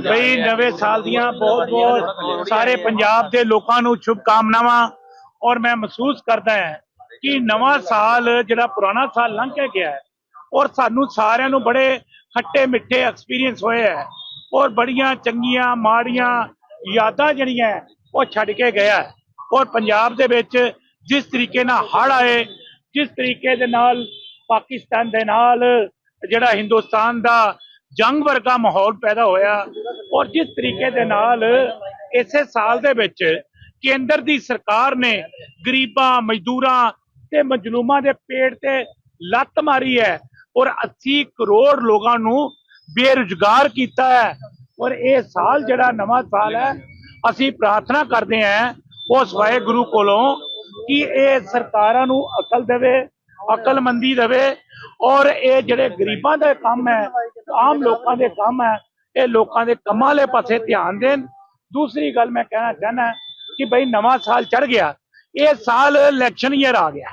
ਬਈ ਨਵੇਂ ਸਾਲ ਦੀਆਂ ਬਹੁਤ ਬਹੁਤ ਸਾਰੇ ਪੰਜਾਬ ਦੇ ਲੋਕਾਂ ਨੂੰ ਸ਼ੁਭ ਕਾਮਨਾਵਾਂ ਔਰ ਮੈਂ ਮਹਿਸੂਸ ਕਰਦਾ ਹਾਂ ਕਿ ਨਵਾਂ ਸਾਲ ਜਿਹੜਾ ਪੁਰਾਣਾ ਸਾਲ ਲੰਘ ਕੇ ਗਿਆ ਹੈ ਔਰ ਸਾਨੂੰ ਸਾਰਿਆਂ ਨੂੰ ਬੜੇ ਖੱਟੇ ਮਿੱਠੇ ਐਕਸਪੀਰੀਅੰਸ ਹੋਏ ਹੈ ਔਰ ਬੜੀਆਂ ਚੰਗੀਆਂ ਮਾੜੀਆਂ ਯਾਦਾਂ ਜਿਹੜੀਆਂ ਉਹ ਛੱਡ ਕੇ ਗਿਆ ਹੈ। ਔਰ ਪੰਜਾਬ ਦੇ ਵਿੱਚ ਜਿਸ ਤਰੀਕੇ ਨਾਲ ਹੜ੍ਹ ਆਏ ਜਿਸ ਤਰੀਕੇ ਦੇ ਨਾਲ ਪਾਕਿਸਤਾਨ ਦੇ ਨਾਲ ਜਿਹੜਾ ਹਿੰਦੁਸਤਾਨ ਦਾ ਜੰਗ ਵਰਗਾ ਮਾਹੌਲ ਪੈਦਾ ਹੋਇਆ ਔਰ ਜਿਸ ਤਰੀਕੇ ਦੇ ਨਾਲ ਇਸੇ ਸਾਲ ਦੇ ਵਿੱਚ ਕੇਂਦਰ ਦੀ ਸਰਕਾਰ ਨੇ ਗਰੀਬਾਂ, ਮਜ਼ਦੂਰਾਂ ਤੇ ਮਜਲੂਮਾਂ ਦੇ ਪੇਟ ਤੇ ਲੱਤ ਮਾਰੀ ਹੈ ਔਰ 80 ਕਰੋੜ ਲੋਕਾਂ ਨੂੰ ਬੇਰੁਜ਼ਗਾਰ ਕੀਤਾ ਹੈ ਔਰ ਇਹ ਸਾਲ ਜਿਹੜਾ ਨਵਾਂ ਸਾਲ ਹੈ, ਅਸੀਂ ਪ੍ਰਾਰਥਨਾ ਕਰਦੇ ਹਾਂ ਉਸ ਵਾਹਿਗੁਰੂ ਕੋਲੋਂ ਕਿ ਇਹ ਸਰਕਾਰਾਂ ਨੂੰ ਅਕਲ ਦੇਵੇ, ਅਕਲਮੰਦੀ ਦੇਵੇ ਔਰ ਇਹ ਜਿਹੜੇ ਗਰੀਬਾਂ ਦਾ ਕੰਮ ਹੈ ਆਮ ਲੋਕਾਂ ਦੇ ਕੰਮ ਹੈ, ਇਹ ਲੋਕਾਂ ਦੇ ਕੰਮਾਂ ਵਾਲੇ ਪਾਸੇ ਧਿਆਨ ਦੇਣ। ਦੂਸਰੀ ਗੱਲ ਮੈਂ ਕਹਿਣਾ ਚਾਹਨਾ ਕਿ ਬਈ ਨਵਾਂ ਸਾਲ ਚੜ ਗਿਆ, ਇਹ ਸਾਲ ਇਲੈਕਸ਼ਨ ਈਅਰ ਆ ਗਿਆ।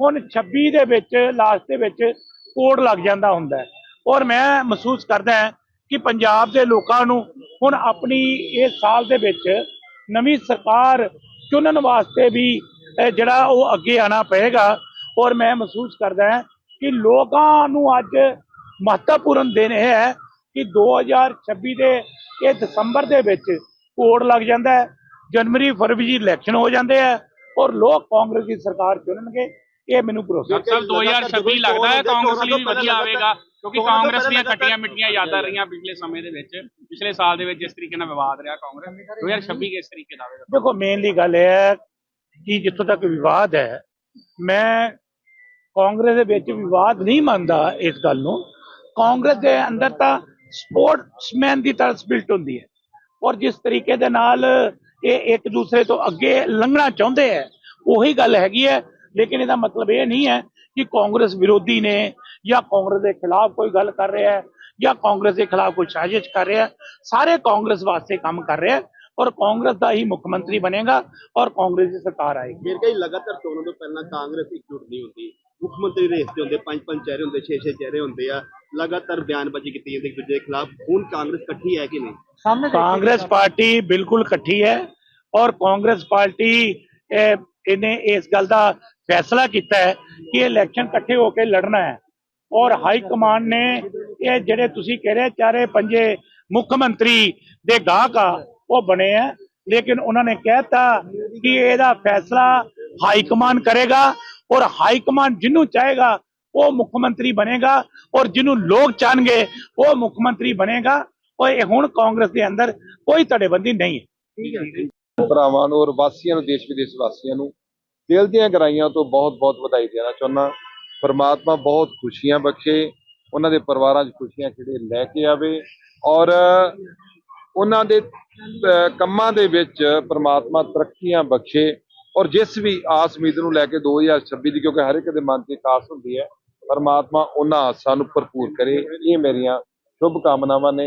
ਹੁਣ 26 ਦੇ ਵਿੱਚ ਲਾਸਟ ਦੇ ਵਿੱਚ ਕੋਡ ਲੱਗ ਜਾਂਦਾ ਹੁੰਦਾ ਹੈ। ਔਰ ਮੈਂ ਮਹਿਸੂਸ ਕਰਦਾ ਕਿ ਪੰਜਾਬ ਦੇ ਲੋਕਾਂ ਨੂੰ ਹੁਣ ਆਪਣੀ ਇਸ ਸਾਲ ਦੇ ਵਿੱਚ ਨਵੀਂ ਸਰਕਾਰ ਚੁਣਨ ਵਾਸਤੇ ਵੀ ਜਿਹੜਾ ਉਹ ਅੱਗੇ ਆਣਾ ਪਏਗਾ। ਔਰ ਮੈਂ ਮਹਿਸੂਸ ਕਰਦਾ ਕਿ ਲੋਕਾਂ ਨੂੰ ਅੱਜ ਮਹੱਤਵਪੂਰਨ ਦਿਨ ਇਹ ਹੈ ਕਿ 2026 ਦੇ ਇਹ ਦਸੰਬਰ ਦੇ ਵਿੱਚ ਕੋਡ ਲੱਗ ਜਾਂਦਾ ਹੈ ਜਨਵਰੀ ਫਰਵਰੀ ਇਲੈਕਸ਼ਨ ਹੋ ਜਾਂਦੇ ਆ ਔਰ ਲੋਕ ਕਾਂਗਰਸ ਦੀ ਸਰਕਾਰ ਚੁਣਨਗੇ ਇਹ ਮੈਨੂੰ ਭਰੋਸਾ ਡਾਕਟਰ ਸਾਹਿਬ 2026 ਲੱਗਦਾ ਹੈ ਕਾਂਗਰਸ ਲਈ ਵਧੀਆ ਆਵੇਗਾ ਕਿਉਂਕਿ ਕਾਂਗਰਸ ਦੀਆਂ ਖੱਟੀਆਂ ਮਿੱਠੀਆਂ ਯਾਦਾਂ ਰਹੀਆਂ ਪਿਛਲੇ ਸਮੇਂ ਦੇ ਵਿੱਚ ਪਿਛਲੇ ਸਾਲ ਦੇ ਵਿੱਚ ਜਿਸ ਤਰੀਕੇ ਨਾਲ ਵਿਵਾਦ ਰਿਹਾ ਕਾਂਗਰਸ 2026 ਕਿਸ ਤਰੀਕੇ ਦਾ ਆਵੇਗਾ? ਦੇਖੋ ਮੇਨਲੀ ਗੱਲ ਇਹ ਹੈ ਕਿ ਜਿੱਥੋਂ ਤੱਕ ਵਿਵਾਦ ਹੈ ਮੈਂ ਕਾਂਗਰਸ ਦੇ ਵਿੱਚ ਵਿਵਾਦ ਨਹੀਂ ਮੰਨਦਾ ਇਸ ਗੱਲ ਨੂੰ। ਕਾਂਗਰਸ ਦੇ ਅੰਦਰ ਤਾਂ ਸਪੋਰਟਸਮੈਨ ਦੀ ਤਰ੍ਹਾਂ ਸਪਿਲਟ ਹੁੰਦੀ ਹੈ। ਔਰ ਜਿਸ ਤਰੀਕੇ ਦੇ ਨਾਲ ਇਹ ਇੱਕ ਦੂਸਰੇ ਤੋਂ ਅੱਗੇ ਲੰਘਣਾ ਚਾਹੁੰਦੇ ਹੈ, ਉਹੀ ਗੱਲ ਹੈਗੀ ਹੈ। ਲੇਕਿਨ ਇਹਦਾ ਮਤਲਬ ਇਹ ਨਹੀਂ ਹੈ ਕਿ ਕਾਂਗਰਸ ਵਿਰੋਧੀ ਨੇ ਜਾਂ ਕਾਂਗਰਸ ਦੇ ਖਿਲਾਫ ਕੋਈ ਗੱਲ ਕਰ ਰਿਹਾ ਹੈ ਜਾਂ ਕਾਂਗਰਸ ਦੇ ਖਿਲਾਫ ਕੋਈ ਸਾਜ਼ਿਸ਼ ਕਰ ਰਿਹਾ ਸਾਰੇ ਕਾਂਗਰਸ ਵਾਸਤੇ ਕੰਮ ਕਰ ਰਿਹਾ ਔਰ ਕਾਂਗਰਸ ਦਾ ਹੀ ਮੁੱਖ ਮੰਤਰੀ ਬਣੇਗਾ ਔਰ ਕਾਂਗਰਸ ਦੀ ਸਰਕਾਰ ਆਏਗੀ। ਮੇਰੇ ਕਈ ਲਗਾਤਾਰ ਚੋਣਾਂ ਤੋਂ ਪਹਿਲਾਂ ਕਾਂਗਰਸ ਇਕਜੁੱਟ ਨਹੀਂ ਹੁੰਦੀ। ਮੁੱਖ ਮੰਤਰੀ ਰੇਸ ਤੇ ਹੁੰਦੇ ਪੰਜ ਪੰਜ ਚਿਹਰੇ ਹੁੰਦੇ ਛੇ ਛੇ ਚਿਹਰੇ ਹੁੰਦੇ ਆ ਲਗਾਤਾਰ ਬਿਆਨਬਾਜ਼ੀ ਕੀਤੀ ਜਾਂਦੀ ਇੱਕ ਦੂਜੇ ਦੇ ਖਿਲਾਫ। ਹੁਣ ਕਾਂਗਰਸ ਇਕੱਠੀ ਹੈ ਕਿ ਨਹੀਂ? ਕਾਂਗਰਸ ਪਾਰਟੀ ਬਿਲਕੁਲ ਇਕੱਠੀ ਹੈ ਔਰ ਕਾਂਗਰਸ ਪਾਰਟੀ ਇਹ- ਇਹਨੇ ਇਸ ਗੱਲ ਦਾ ਫੈਸਲਾ ਕੀਤਾ ਹੈ ਕਿ ਇਲੈਕਸ਼ਨ ਇਕੱਠੇ ਹੋ ਕੇ ਲੜਨਾ ਹੈ। ਔਰ ਹਾਈ ਕਮਾਂਡ ਨੇ ਇਹ ਜਿਹੜੇ ਤੁਸੀਂ ਕਹਿ ਰਹੇ ਚਾਰੇ ਪੰਜੇ ਮੁੱਖ ਮੰਤਰੀ ਦੇ ਗਾਹਕ ਆ ਉਹ ਬਣੇ ਆ। ਲੇਕਿਨ ਉਹਨਾਂ ਨੇ ਕਹਿਤਾ ਕਿ ਇਹਦਾ ਫੈਸਲਾ ਹਾਈ ਕਮਾਂਡ ਕਰੇਗਾ ਔਰ ਹਾਈ ਕਮਾਂਡ ਜਿਹਨੂੰ ਚਾਹੇਗਾ ਉਹ ਮੁੱਖ ਮੰਤਰੀ ਬਣੇਗਾ ਔਰ ਜਿਹਨੂੰ ਲੋਕ ਚਾਹਣਗੇ ਉਹ ਮੁੱਖ ਮੰਤਰੀ ਬਣੇਗਾ। ਔਰ ਇਹ ਹੁਣ ਕਾਂਗਰਸ ਦੇ ਅੰਦਰ ਕੋਈ ਧੜੇਬੰਦੀ ਨਹੀਂ ਹੈ। ਭਰਾਵਾਂ ਨੂੰ ਔਰ ਵਾਸੀਆਂ ਨੂੰ ਦੇਸ਼ ਵਿਦੇਸ਼ ਵਾਸੀਆਂ ਨੂੰ ਦਿਲ ਦੀਆਂ ਗਹਿਰਾਈਆਂ ਤੋਂ ਬਹੁਤ-ਬਹੁਤ ਵਧਾਈ ਦੇਣਾ ਚਾਹੁੰਦਾ। ਪਰਮਾਤਮਾ ਬਹੁਤ ਖੁਸ਼ੀਆਂ ਬਖਸ਼ੇ ਉਹਨਾਂ ਦੇ ਪਰਿਵਾਰਾਂ 'ਚ ਖੁਸ਼ੀਆਂ ਜਿਹੜੇ ਲੈ ਕੇ ਆਵੇ। ਔਰ ਉਹਨਾਂ ਦੇ ਕੰਮਾਂ ਦੇ ਵਿੱਚ ਪਰਮਾਤਮਾ ਤਰੱਕੀਆਂ ਬਖਸ਼ੇ। ਔਰ ਜਿਸ ਵੀ ਆਸ ਉਮੀਦ ਨੂੰ ਲੈ ਕੇ 2026 ਦੀ ਕਿਉਂਕਿ ਹਰ ਇੱਕ ਦੇ ਮਨ 'ਚ ਇੱਕ ਆਸ ਹੁੰਦੀ ਹੈ ਪਰਮਾਤਮਾ ਉਹਨਾਂ ਆਸਾਂ ਨੂੰ ਭਰਪੂਰ ਕਰੇ। ਇਹ ਮੇਰੀਆਂ ਸ਼ੁਭ ਕਾਮਨਾਵਾਂ ਨੇ।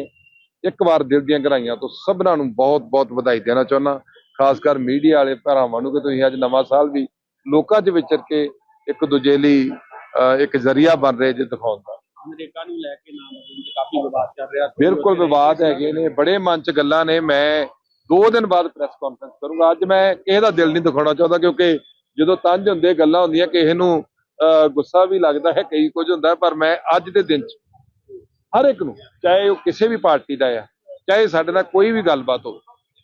ਇੱਕ ਵਾਰ ਦਿਲ ਦੀਆਂ ਗਹਿਰਾਈਆਂ ਤੋਂ ਸਭਨਾਂ ਨੂੰ ਬਹੁਤ-ਬਹੁਤ ਵਧਾਈ ਦੇਣਾ ਚਾਹੁੰਦਾ ਖਾਸ ਕਰ ਮੀਡੀਆ ਵਾਲੇ ਭਰਾਵਾਂ ਨੂੰ ਕਿ ਤੁਸੀਂ ਅੱਜ ਨਵਾਂ ਸਾਲ ਵੀ ਲੋਕਾਂ 'ਚ ਵਿਚਰ ਕੇ ਇੱਕ ਦੂਜੇ ਲਈ ਇੱਕ ਜ਼ਰੀਆ ਬਣ ਰਹੇ ਜੇ ਦਿਖਾਉਣ ਦਾ। ਅਮਰੀਕਾ ਨੂੰ ਲੈ ਕੇ ਨਾਮ ਤੇ ਕਾਫੀ ਵਿਵਾਦ ਚੱਲ ਰਿਹਾ। ਬਿਲਕੁਲ ਵਿਵਾਦ ਹੈਗੇ ਨੇ। ਬੜੇ ਮਨ 'ਚ ਗੱਲਾਂ ਨੇ। ਮੈਂ ਦੋ ਦਿਨ ਬਾਅਦ ਪ੍ਰੈਸ ਕਾਨਫਰੰਸ ਕਰੂੰਗਾ। ਅੱਜ ਮੈਂ ਕਿਸੇ ਦਾ ਦਿਲ ਨਹੀਂ ਦਿਖਾਉਣਾ ਚਾਹੁੰਦਾ ਕਿਉਂਕਿ ਜਦੋਂ ਤੰਜ ਹੁੰਦੇ ਗੱਲਾਂ ਹੁੰਦੀਆਂ ਕਿਸੇ ਨੂੰ ਅਹ, ਗੁੱਸਾ ਵੀ ਲੱਗਦਾ ਹੈ ਕਈ ਕੁਝ ਹੁੰਦਾ ਪਰ ਮੈਂ ਅੱਜ ਦੇ ਦਿਨ 'ਚ ਹਰ ਇੱਕ ਨੂੰ ਚਾਹੇ ਉਹ ਕਿਸੇ ਵੀ ਪਾਰਟੀ ਦਾ ਆ ਚਾਹੇ ਸਾਡੇ ਨਾਲ ਕੋਈ ਵੀ ਗੱਲਬਾਤ ਹੋਵੇ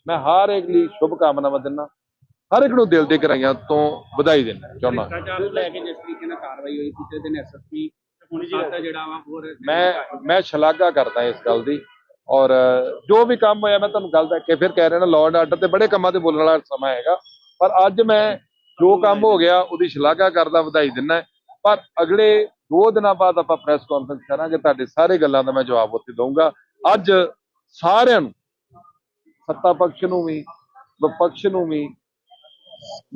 ਮੈਂ ਹਰ ਇੱਕ ਲਈ ਸ਼ੁਭ ਕਾਮਨਾਵਾਂ ਦਿੰਦਾ। ਹਰ ਇੱਕ ਨੂੰ ਦਿਲ ਦੇ ਗਹਿਰਾਈਆਂ ਤੋਂ ਵਧਾਈ ਦਿੰਦਾ ਚਾਹੁੰਦਾ ਭ੍ਰਿਸ਼ਟਾਚਾਰ ਨੂੰ ਲੈ ਕੇ ਜਿਸ ਤਰੀਕੇ ਨਾਲ ਕਾਰਵਾਈ ਹੋਈ ਪਿਛਲੇ ਦਿਨ ਐਸਐਸਪੀ ਹੁਣ ਸਾਥ ਜਿਹੜਾ ਵਾ ਹੋਰ ਮੈਂ ਮੈਂ ਸ਼ਲਾਘਾ ਕਰਦਾ ਇਸ ਗੱਲ ਦੀ। ਔਰ ਜੋ ਵੀ ਕੰਮ ਹੋਇਆ, ਮੈਂ ਤੁਹਾਨੂੰ ਗੱਲ ਦੱਸ ਕੇ ਫਿਰ ਕਹਿ ਰਿਹਾ ਨਾ ਲਾਅ ਐਂਡ ਆਰਡਰ ਤੇ ਬੜੇ ਕੰਮਾਂ ਤੇ ਬੋਲਣ ਵਾਲਾ ਸਮਾਂ ਹੈਗਾ। ਪਰ ਅੱਜ ਮੈਂ ਜੋ ਕੰਮ ਹੋ ਗਿਆ, ਉਹਦੀ ਸ਼ਲਾਘਾ ਕਰਦਾ, ਵਧਾਈ ਦਿੰਦਾ ਪਰ ਅਗਲੇ ਦੋ ਦਿਨਾਂ ਬਾਅਦ ਆਪਾਂ ਪ੍ਰੈਸ ਕਾਨਫਰੰਸ ਕਰਾਂਗੇ, ਤੁਹਾਡੇ ਸਾਰੇ ਗੱਲਾਂ ਦਾ ਮੈਂ ਜਵਾਬ ਉੱਥੇ ਦਊਂਗਾ। ਅੱਜ ਸਾਰਿਆਂ ਨੂੰ, ਸੱਤਾ ਪਕਸ਼ ਨੂੰ ਵੀ ਵਿਪਕਸ਼ ਨੂੰ ਵੀ,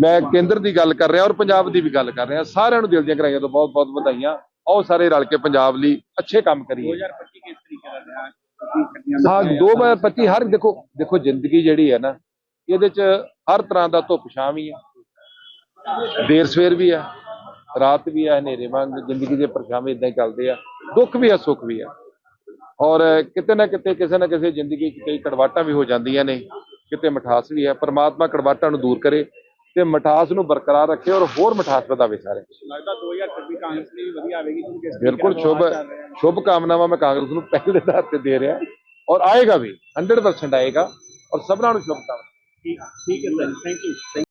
ਮੈਂ ਕੇਂਦਰ ਦੀ ਗੱਲ ਕਰ ਰਿਹਾ ਔਰ ਪੰਜਾਬ ਦੀ ਵੀ ਗੱਲ ਕਰ ਰਿਹਾ। ਸਾਰਿਆਂ ਨੂੰ ਦਿਲ ਦੀਆਂ ਗਹਿਰਾਈਆਂ ਤੋਂ ਬਹੁਤ ਬਹੁਤ ਵਧਾਈਆਂ। ਆਓ ਸਾਰੇ ਰਲ ਕੇ ਪੰਜਾਬ ਲਈ ਅੱਛੇ ਕੰਮ ਕਰੀਏ। 2025 ਕਿਸ ਤਰੀਕੇ ਨਾਲ ਹਾਂ ਮਿੱਠੀਆਂ 2025 ਹਰ ਦੇਖੋ ਦੇਖੋ ਜ਼ਿੰਦਗੀ ਜਿਹੜੀ ਹੈ ਨਾ ਇਹਦੇ ਚ ਹਰ ਤਰ੍ਹਾਂ ਦਾ ਧੁੱਪ ਛਾਂ ਵੀ ਹੈ ਦੇਰ ਸਵੇਰ ਵੀ ਹੈ ਰਾਤ ਵੀ ਹੈ ਹਨੇਰੇ ਵਾਂਗ ਜ਼ਿੰਦਗੀ ਦੇ ਪਰਛਾਵੇਂ ਇਦਾਂ ਹੀ ਚੱਲਦੇ ਆ। ਦੁੱਖ ਵੀ ਹੈ ਸੁੱਖ ਵੀ ਹੈ ਔਰ ਕਿਤੇ ਨਾ ਕਿਤੇ ਕਿਸੇ ਨਾ ਕਿਸੇ ਜ਼ਿੰਦਗੀ 'ਚ ਕਈ ਕੜਵਾਟਾਂ ਵੀ ਹੋ ਜਾਂਦੀਆਂ ਨੇ ਕਿਤੇ ਮਠਾਸ ਵੀ ਹੈ ਪਰਮਾਤਮਾ ਕੜਵਾਟਾਂ ਨੂੰ ਦੂਰ ਕਰੇ। ਤੇ ਮਠਾਸ ਨੂੰ ਬਰਕਰਾਰ ਰੱਖੇ ਔਰ ਹੋਰ ਮਠਾਸ ਵਧਾਵੇ ਸਾਰੇ। ਲੱਗਦਾ 2026 ਕਾਂਗਰਸ ਲਈ ਵੀ ਵਧੀਆ ਆਵੇਗੀ ਬਿਲਕੁਲ ਸ਼ੁਭ। ਸ਼ੁਭ ਕਾਮਨਾਵਾਂ ਮੈਂ ਕਾਂਗਰਸ ਨੂੰ ਪਹਿਲੇ ਆਧਾਰ ਤੇ ਦੇ ਰਿਹਾ। ਔਰ ਆਏਗਾ ਵੀ 100% ਆਏਗਾ। ਔਰ ਸਭਨਾਂ ਨੂੰ ਸ਼ੁਭ ਕਾਮਨਾਵਾਂ। ਠੀਕ ਠੀਕ ਹੈ ਸਰ ਥੈਂਕ ਯੂ